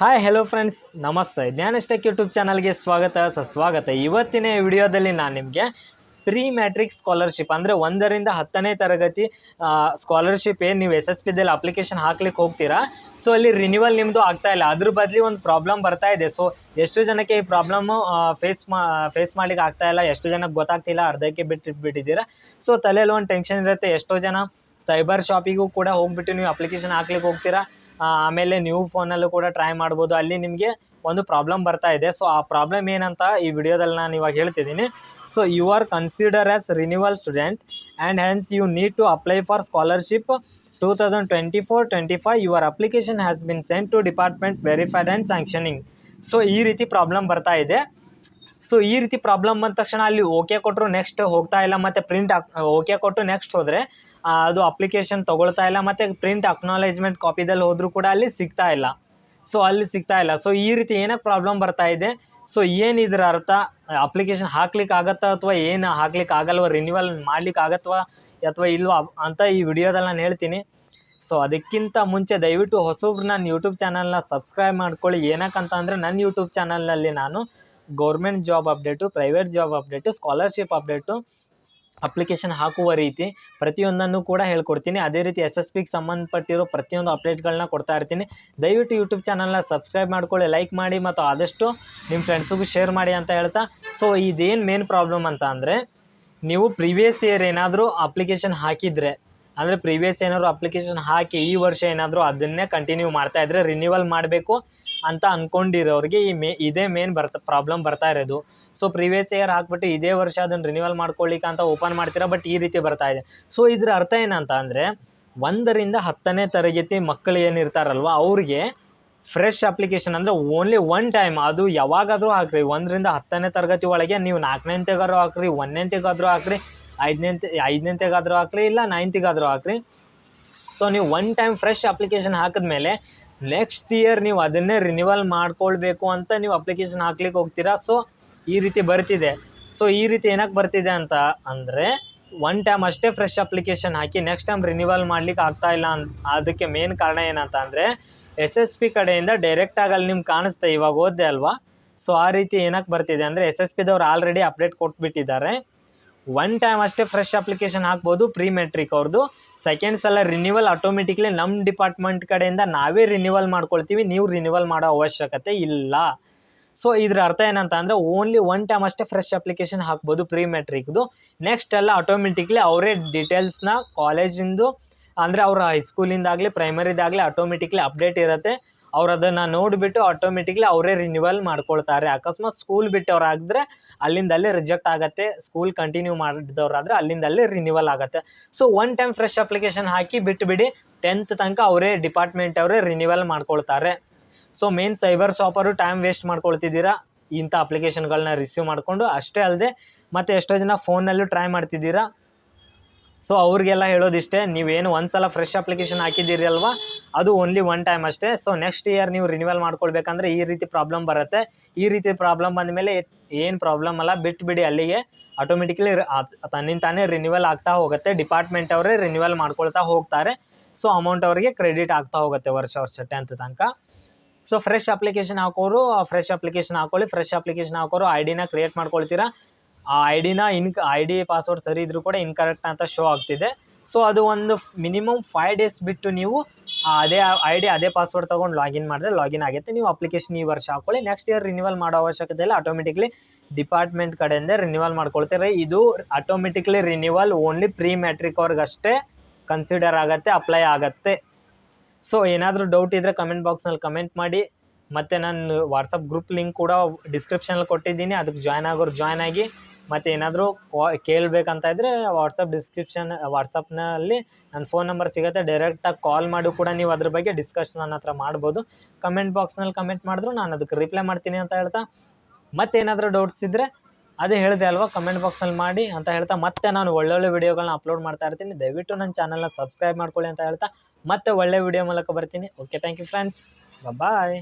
Hi hello friends ನಮಸ್ತೆ. ಜ್ಞಾನಸ್ಟೆಕ್ YouTube ಚಾನಲ್ಗೆ ಸ್ವಾಗತ, ಸುಸ್ವಾಗತ. ಇವತ್ತಿನ ವಿಡಿಯೋದಲ್ಲಿ ನಾನು ನಿಮಗೆ ಪ್ರೀ ಮ್ಯಾಟ್ರಿಕ್ ಸ್ಕಾಲರ್ಶಿಪ್ ಅಂದರೆ ಒಂದರಿಂದ ಹತ್ತನೇ ತರಗತಿ ಸ್ಕಾಲರ್ಶಿಪ್ ಏನು ನೀವು ಎಸ್ ಎಸ್ ಪಿದಲ್ಲಿ ಅಪ್ಲಿಕೇಶನ್ ಹಾಕ್ಲಿಕ್ಕೆ ಹೋಗ್ತೀರಾ? ಸೊ ಅಲ್ಲಿ ರಿನ್ಯೂವಲ್ ನಿಮ್ಮದು ಆಗ್ತಾ ಇಲ್ಲ. ಅದ್ರ ಬದಲಿ ಒಂದು ಪ್ರಾಬ್ಲಮ್ ಬರ್ತಾ ಇದೆ. ಸೊ ಎಷ್ಟು ಜನಕ್ಕೆ ಈ ಪ್ರಾಬ್ಲಮ್ಮು ಫೇಸ್ ಮಾ ಫೇಸ್ ಮಾಡ್ಲಿಕ್ಕೆ ಆಗ್ತಾ ಇಲ್ಲ? ಎಷ್ಟು ಜನಕ್ಕೆ ಗೊತ್ತಾಗ್ತಿಲ್ಲ? ಅರ್ಧಕ್ಕೆ ಬಿಟ್ಟು, ಬಿಟ್ಟಿದ್ದೀರಾ? ಸೊ ತಲೆಯಲ್ಲಿ ಒಂದು ಟೆನ್ಷನ್ ಇರುತ್ತೆ. ಎಷ್ಟೋ ಜನ ಸೈಬರ್ ಶಾಪಿಗೂ ಕೂಡ ಹೋಗ್ಬಿಟ್ಟು ನೀವು ಅಪ್ಲಿಕೇಶನ್ ಹಾಕ್ಲಿಕ್ಕೆ ಹೋಗ್ತೀರಾ? ಆಮೇಲೆ ನ್ಯೂ ಫೋನಲ್ಲೂ ಕೂಡ ಟ್ರೈ ಮಾಡ್ಬೋದು. ಅಲ್ಲಿ ನಿಮಗೆ ಒಂದು ಪ್ರಾಬ್ಲಮ್ ಬರ್ತಾ ಇದೆ. ಸೊ ಆ ಪ್ರಾಬ್ಲಮ್ ಏನಂತ ಈ ವಿಡಿಯೋದಲ್ಲಿ ನಾನು ಇವಾಗ ಹೇಳ್ತಿದ್ದೀನಿ. So you are consider as renewal student and hence you need to apply for scholarship two thousand twenty four twenty five your application has been sent to department verified and sanctioning so ಈ ರೀತಿ problem ಬರ್ತಾ ಇದೆ. So ಈ ರೀತಿ problem ಬಂದ ತಕ್ಷಣ ಅಲ್ಲಿ okay ಕೊಟ್ಟರು ನೆಕ್ಸ್ಟ್ ಹೋಗ್ತಾ ಇಲ್ಲ, ಮತ್ತು ಪ್ರಿಂಟ್ ಓಕೆ ಕೊಟ್ಟು ನೆಕ್ಸ್ಟ್ ಹೋದರೆ ಅದು ಅಪ್ಲಿಕೇಶನ್ ತೊಗೊಳ್ತಾ ಇಲ್ಲ, ಮತ್ತು ಪ್ರಿಂಟ್ ಅಕ್ನಾಲೇಜ್ಮೆಂಟ್ ಕಾಪಿದಲ್ಲಿ ಹೋದರೂ ಕೂಡ ಅಲ್ಲಿ ಸಿಗ್ತಾ ಇಲ್ಲ. ಸೊ ಅಲ್ಲಿ ಸಿಗ್ತಾ ಇಲ್ಲ. ಸೊ ಈ ರೀತಿ ಏನಕ್ಕೆ ಪ್ರಾಬ್ಲಮ್ ಬರ್ತಾ ಇದೆ? ಸೊ ಏನು ಅರ್ಥ? ಅಪ್ಲಿಕೇಶನ್ ಹಾಕ್ಲಿಕ್ಕೆ ಆಗತ್ತಾ ಅಥವಾ ಏನು ಹಾಕ್ಲಿಕ್ಕೆ ಆಗಲ್ವ? ರಿನ್ಯೂವಲ್ ಮಾಡ್ಲಿಕ್ಕೆ ಆಗತ್ವಾ ಅಥವಾ ಇಲ್ವಾ ಅಂತ ಈ ವಿಡಿಯೋದಲ್ಲಿ ನಾನು ಹೇಳ್ತೀನಿ. ಸೊ ಅದಕ್ಕಿಂತ ಮುಂಚೆ ದಯವಿಟ್ಟು ಹೊಸಬ್ರು ನನ್ನ ಯೂಟ್ಯೂಬ್ ಚಾನಲ್ನ ಸಬ್ಸ್ಕ್ರೈಬ್ ಮಾಡ್ಕೊಳ್ಳಿ. ಏನಕ್ಕಂತ ಅಂದರೆ ನನ್ನ ಯೂಟ್ಯೂಬ್ ಚಾನಲ್ನಲ್ಲಿ ನಾನು government job update private job update scholarship update application ಹಾಕುವ ರೀತಿ ಪ್ರತಿಯೊಂದನ್ನು ಕೂಡ ಹೇಳ್ಕೊಡ್ತೀನಿ. ಅದೇ ರೀತಿ ಎಸ್ ಎಸ್ ಪಿಗೆ ಸಂಬಂಧಪಟ್ಟಿರೋ ಪ್ರತಿಯೊಂದು ಅಪ್ಡೇಟ್ಗಳನ್ನ ಕೊಡ್ತಾ ಇರ್ತೀನಿ. ದಯವಿಟ್ಟು ಯೂಟ್ಯೂಬ್ ಚಾನಲ್ನ ಸಬ್ಸ್ಕ್ರೈಬ್ ಮಾಡ್ಕೊಳ್ಳಿ ಲೈಕ್ ಮಾಡಿ ಮತ್ತು ಆದಷ್ಟು ನಿಮ್ಮ ಫ್ರೆಂಡ್ಸಿಗೂ ಶೇರ್ ಮಾಡಿ ಅಂತ ಹೇಳ್ತಾ. ಸೊ ಇದೇನು ಮೇನ್ ಪ್ರಾಬ್ಲಮ್ ಅಂತ ಅಂದರೆ, ನೀವು ಪ್ರೀವಿಯಸ್ ಇಯರ್ ಏನಾದರೂ ಅಪ್ಲಿಕೇಶನ್ ಹಾಕಿದರೆ, ಅಂದರೆ ಪ್ರೀವಿಯಸ್ ಏನಾದರೂ ಅಪ್ಲಿಕೇಶನ್ ಹಾಕಿ ಈ ವರ್ಷ ಏನಾದರೂ ಅದನ್ನೇ ಕಂಟಿನ್ಯೂ ಮಾಡ್ತಾ ಇದ್ರೆ ರಿನ್ಯೂವಲ್ ಮಾಡಬೇಕು. ಅಂತ ಅಂದ್ಕೊಂಡಿರೋರಿಗೆ ಈ ಮೇ, ಇದೇ ಮೇನ್ ಬರ್ತಾ ಪ್ರಾಬ್ಲಮ್ ಬರ್ತಾ ಇರೋದು. ಸೊ ಪ್ರಿವಿಯಸ್ ಇಯರ್ ಹಾಕ್ಬಿಟ್ಟು ಇದೇ ವರ್ಷ ಅದನ್ನು ರಿನಿವಲ್ ಮಾಡ್ಕೊಳ್ಳಿಕ್ಕೆ ಅಂತ ಓಪನ್ ಮಾಡ್ತೀರಾ? ಬಟ್ ಈ ರೀತಿ ಬರ್ತಾ ಇದೆ. ಸೊ ಇದ್ರ ಅರ್ಥ ಏನಂತ ಅಂದರೆ, ಒಂದರಿಂದ ಹತ್ತನೇ ತರಗತಿ ಮಕ್ಕಳು ಏನಿರ್ತಾರಲ್ವ, ಅವ್ರಿಗೆ ಫ್ರೆಶ್ ಅಪ್ಲಿಕೇಶನ್ ಅಂದರೆ ಓನ್ಲಿ ಒನ್ ಟೈಮ್ ಅದು ಯಾವಾಗಾದರೂ ಹಾಕ್ರಿ. ಒಂದರಿಂದ ಹತ್ತನೇ ತರಗತಿ ಒಳಗೆ ನೀವು ನಾಲ್ಕನೇಂತೆಗಾದ್ರೂ ಹಾಕ್ರಿ, ಒಂದನೇಂತೆಗಾದ್ರೂ ಹಾಕ್ರಿ, ಐದನೇಂತೆ, ಐದನೇಂತೆಗಾದ್ರೂ ಹಾಕ್ರಿ, ಇಲ್ಲ ನೈನ್ತಿಗಾದ್ರೂ ಹಾಕ್ರಿ. ಸೊ ನೀವು ಒನ್ ಟೈಮ್ ಫ್ರೆಶ್ ಅಪ್ಲಿಕೇಶನ್ ಹಾಕಿದ್ಮೇಲೆ ನೆಕ್ಸ್ಟ್ ಇಯರ್ ನೀವು ಅದನ್ನೇ ರಿನಿವಲ್ ಮಾಡ್ಕೊಳ್ಬೇಕು ಅಂತ ನೀವು ಅಪ್ಲಿಕೇಶನ್ ಹಾಕ್ಲಿಕ್ಕೆ ಹೋಗ್ತೀರಾ? ಸೊ ಈ ರೀತಿ ಬರ್ತಿದೆ. ಸೊ ಈ ರೀತಿ ಏನಕ್ಕೆ ಬರ್ತಿದೆ ಅಂತ ಅಂದರೆ ಒನ್ ಟೈಮ್ ಅಷ್ಟೇ ಫ್ರೆಶ್ ಅಪ್ಲಿಕೇಶನ್ ಹಾಕಿ ನೆಕ್ಸ್ಟ್ ಟೈಮ್ ರಿನಿವಲ್ ಮಾಡ್ಲಿಕ್ಕೆ ಆಗ್ತಾ ಇಲ್ಲ ಅಂತ ಅದಕ್ಕೆ ಮೇನ್ ಕಾರಣ ಏನಂತ ಅಂದರೆ ಎಸ್ ಎಸ್ ಪಿ ಕಡೆಯಿಂದ ಡೈರೆಕ್ಟಾಗಿ ಅಲ್ಲಿ ನಿಮ್ಗೆ ಕಾಣಿಸ್ತಾ ಇವಾಗ ಓದ್ದೆ ಅಲ್ವಾ? ಸೊ ಆ ರೀತಿ ಏನಕ್ಕೆ ಬರ್ತಿದೆ ಅಂದರೆ ಎಸ್ ಎಸ್ ಪಿದವ್ರು ಆಲ್ರೆಡಿ ಅಪ್ಡೇಟ್ ಕೊಟ್ಬಿಟ್ಟಿದ್ದಾರೆ. ಒನ್ ಟೈಮ್ ಅಷ್ಟೇ ಫ್ರೆಶ್ ಅಪ್ಲಿಕೇಶನ್ ಹಾಕ್ಬೋದು ಪ್ರೀ ಮೆಟ್ರಿಕ್ ಅವ್ರದ್ದು ಸೆಕೆಂಡ್ ಸಲ ರಿನ್ಯೂವಲ್ ಆಟೋಮೆಟಿಕ್ಲಿ ನಮ್ಮ ಡಿಪಾರ್ಟ್ಮೆಂಟ್ ಕಡೆಯಿಂದ ನಾವೇ ರಿನ್ಯೂವಲ್ ಮಾಡ್ಕೊಳ್ತೀವಿ, ನೀವು ರಿನ್ಯೂವಲ್ ಮಾಡೋ ಅವಶ್ಯಕತೆ ಇಲ್ಲ. ಸೊ ಇದ್ರ ಅರ್ಥ ಏನಂತ ಅಂದರೆ ಓನ್ಲಿ ಒನ್ ಟೈಮ್ ಅಷ್ಟೇ ಫ್ರೆಶ್ ಅಪ್ಲಿಕೇಶನ್ ಹಾಕ್ಬೋದು ಪ್ರೀ ಮೆಟ್ರಿಕ್ದು ನೆಕ್ಸ್ಟ್ ಎಲ್ಲ ಆಟೋಮೆಟಿಕ್ಲಿ ಅವರೇ ಡೀಟೇಲ್ಸ್ನ ಕಾಲೇಜಿಂದು ಅಂದರೆ ಅವ್ರ ಹೈಸ್ಕೂಲಿಂದಾಗಲಿ ಪ್ರೈಮರಿದಾಗಲಿ ಆಟೋಮೆಟಿಕ್ಲಿ ಅಪ್ಡೇಟ್ ಇರುತ್ತೆ. ಅವ್ರು ಅದನ್ನು ನೋಡಿಬಿಟ್ಟು ಆಟೋಮೆಟಿಕ್ಲಿ ಅವರೇ ರಿನ್ಯೂವಲ್ ಮಾಡ್ಕೊಳ್ತಾರೆ. ಅಕಸ್ಮಾತ್ ಸ್ಕೂಲ್ ಬಿಟ್ಟವ್ರು ಆಗಿದ್ರೆ ಅಲ್ಲಿಂದ ಅಲ್ಲೇ ರಿಜೆಕ್ಟ್ ಆಗುತ್ತೆ ಸ್ಕೂಲ್ ಕಂಟಿನ್ಯೂ ಮಾಡಿದವ್ರಾದ್ರೆ ಅಲ್ಲಿಂದ ಅಲ್ಲೇ ರಿನ್ಯೂವಲ್ ಆಗುತ್ತೆ. So one time fresh application ಹಾಕಿ ಬಿಟ್ಟುಬಿಡಿ ಟೆಂತ್ ತನಕ ಅವರೇ ಡಿಪಾರ್ಟ್ಮೆಂಟ್ ಅವರೇ ರಿನ್ಯೂವಲ್ ಮಾಡ್ಕೊಳ್ತಾರೆ. ಸೊ ಮೇನ್ ಸೈಬರ್ ಶಾಪರು ಟೈಮ್ ವೇಸ್ಟ್ ಮಾಡ್ಕೊಳ್ತಿದ್ದೀರಾ? ಇಂಥ ಅಪ್ಲಿಕೇಶನ್ಗಳನ್ನ ರಿಸೀವ್ ಮಾಡಿಕೊಂಡು ಅಷ್ಟೇ ಅಲ್ಲದೆ ಮತ್ತು ಎಷ್ಟೋ ಜನ ಫೋನಲ್ಲೂ ಟ್ರೈ ಮಾಡ್ತಿದ್ದೀರಾ? ಸೊ ಅವ್ರಿಗೆಲ್ಲ ಹೇಳೋದಿಷ್ಟೇ, ನೀವೇನು ಒಂದು ಸಲ ಫ್ರೆಶ್ ಅಪ್ಲಿಕೇಶನ್ ಹಾಕಿದ್ದೀರಿ ಅಲ್ವಾ ಅದು ಓನ್ಲಿ ಒನ್ ಟೈಮ್ ಅಷ್ಟೇ. ಸೊ ನೆಕ್ಸ್ಟ್ ಇಯರ್ ನೀವು ರಿನ್ಯೂವಲ್ ಮಾಡ್ಕೊಳ್ಬೇಕಂದ್ರೆ ಈ ರೀತಿ ಪ್ರಾಬ್ಲಮ್ ಬರುತ್ತೆ. ಈ ರೀತಿ ಪ್ರಾಬ್ಲಮ್ ಬಂದಮೇಲೆ ಏನು ಪ್ರಾಬ್ಲಮ್ ಅಲ್ಲ, ಬಿಟ್ಬಿಡಿ ಅಲ್ಲಿಗೆ. ಆಟೋಮೆಟಿಕ್ಲಿ ತನ್ನಿಂದ ತಾನೇ ರಿನ್ಯೂವಲ್ ಆಗ್ತಾ ಹೋಗುತ್ತೆ. ಡಿಪಾರ್ಟ್ಮೆಂಟ್ ಅವರೇ ರಿನ್ಯೂವಲ್ ಮಾಡ್ಕೊಳ್ತಾ ಹೋಗ್ತಾರೆ. ಸೊ ಅಮೌಂಟ್ ಅವರಿಗೆ ಕ್ರೆಡಿಟ್ ಆಗ್ತಾ ಹೋಗುತ್ತೆ ವರ್ಷ ವರ್ಷ ಟೆಂತ್ ತನಕ. ಸೊ ಫ್ರೆಶ್ ಅಪ್ಲಿಕೇಶನ್ ಹಾಕೋರು ಫ್ರೆಶ್ ಅಪ್ಲಿಕೇಶನ್ ಹಾಕೊಳ್ಳಿ. ಫ್ರೆಶ್ ಅಪ್ಲಿಕೇಶನ್ ಹಾಕೋರು ಐ ಡಿನ ಕ್ರಿಯೇಟ್ ಮಾಡ್ಕೊಳ್ತೀರಾ? ಆ ಐ ಡಿನ ಇನ್ಕ ಐ ಡಿ ಪಾಸ್ವರ್ಡ್ ಸರಿ ಇದ್ರೂ ಕೂಡ ಇನ್ಕರೆಕ್ಟ್ ಅಂತ ಶೋ ಆಗ್ತಿದೆ. ಸೊ ಅದು ಒಂದು ಮಿನಿಮಮ್ ಫೈವ್ ಡೇಸ್ ಬಿಟ್ಟು ನೀವು ಅದೇ ಐ ಡಿ ಅದೇ ಪಾಸ್ವರ್ಡ್ ತೊಗೊಂಡು ಲಾಗಿನ್ ಮಾಡಿದ್ರೆ ಲಾಗಿನ್ ಆಗುತ್ತೆ. ನೀವು ಅಪ್ಲಿಕೇಶನ್ ಈ ವರ್ಷ ಹಾಕೊಳ್ಳಿ. ನೆಕ್ಸ್ಟ್ ಇಯರ್ ರಿನ್ಯೂವಲ್ ಮಾಡೋ ಅವಶ್ಯಕತೆ ಇಲ್ಲ ಆಟೋಮೆಟಿಕ್ಲಿ ಡಿಪಾರ್ಟ್ಮೆಂಟ್ ಕಡೆಯಿಂದ ರಿನ್ಯೂವಲ್ ಮಾಡ್ಕೊಳ್ತಾರೆ. ಇದು automatically renewal only pre matric ಅವ್ರಿಗಷ್ಟೇ consider ಆಗುತ್ತೆ ಅಪ್ಲೈ ಆಗುತ್ತೆ. ಸೊ ಏನಾದರೂ ಡೌಟ್ ಇದ್ದರೆ ಕಮೆಂಟ್ ಬಾಕ್ಸ್ನಲ್ಲಿ ಕಮೆಂಟ್ ಮಾಡಿ. ಮತ್ತು ನಾನು ವಾಟ್ಸಪ್ ಗ್ರೂಪ್ ಲಿಂಕ್ ಕೂಡ ಡಿಸ್ಕ್ರಿಪ್ಷನಲ್ಲಿ ಕೊಟ್ಟಿದ್ದೀನಿ. ಅದಕ್ಕೆ ಜಾಯ್ನ್ ಆಗೋರು ಜಾಯ್ನ್ ಆಗಿ. ಮತ್ತು ಏನಾದರೂ ಕಾ, ಕೇಳಬೇಕಂತ ಇದ್ದರೆ ವಾಟ್ಸಪ್ ಡಿಸ್ಕ್ರಿಪ್ಷನ್ ವಾಟ್ಸಪ್ನಲ್ಲಿ ನನ್ನ ಫೋನ್ ನಂಬರ್ ಸಿಗುತ್ತೆ. ಡೈರೆಕ್ಟಾಗಿ ಕಾಲ್ ಮಾಡು ಕೂಡ ನೀವು ಅದ್ರ ಬಗ್ಗೆ ಡಿಸ್ಕಷನ್ ನನ್ನ ಹತ್ರ ಮಾಡ್ಬೋದು. ಕಮೆಂಟ್ ಬಾಕ್ಸ್ನಲ್ಲಿ ಕಮೆಂಟ್ ಮಾಡಿದ್ರು ನಾನು ಅದಕ್ಕೆ ರಿಪ್ಲೈ ಮಾಡ್ತೀನಿ ಅಂತ ಹೇಳ್ತಾ. ಮತ್ತೇನಾದರೂ ಡೌಟ್ಸ್ ಇದ್ದರೆ ಅದೇ ಹೇಳಿದೆ ಅಲ್ವಾ? ಕಮೆಂಟ್ ಬಾಕ್ಸಲ್ಲಿ ಮಾಡಿ ಅಂತ ಹೇಳ್ತಾ. ಮತ್ತೆ ನಾನು ಒಳ್ಳೊಳ್ಳೆ ವಿಡಿಯೋಗಳನ್ನ ಅಪ್ಲೋಡ್ ಮಾಡ್ತಾ ಇರ್ತೀನಿ. ದಯವಿಟ್ಟು ನನ್ನ ಚಾನಲ್ನ ಸಬ್ಸ್ಕ್ರೈಬ್ ಮಾಡ್ಕೊಳ್ಳಿ ಅಂತ ಹೇಳ್ತಾ. ಮತ್ತೆ ಒಳ್ಳೆ ವಿಡಿಯೋ ಮೂಲಕ ಬರ್ತೀನಿ. Okay thank you friends bye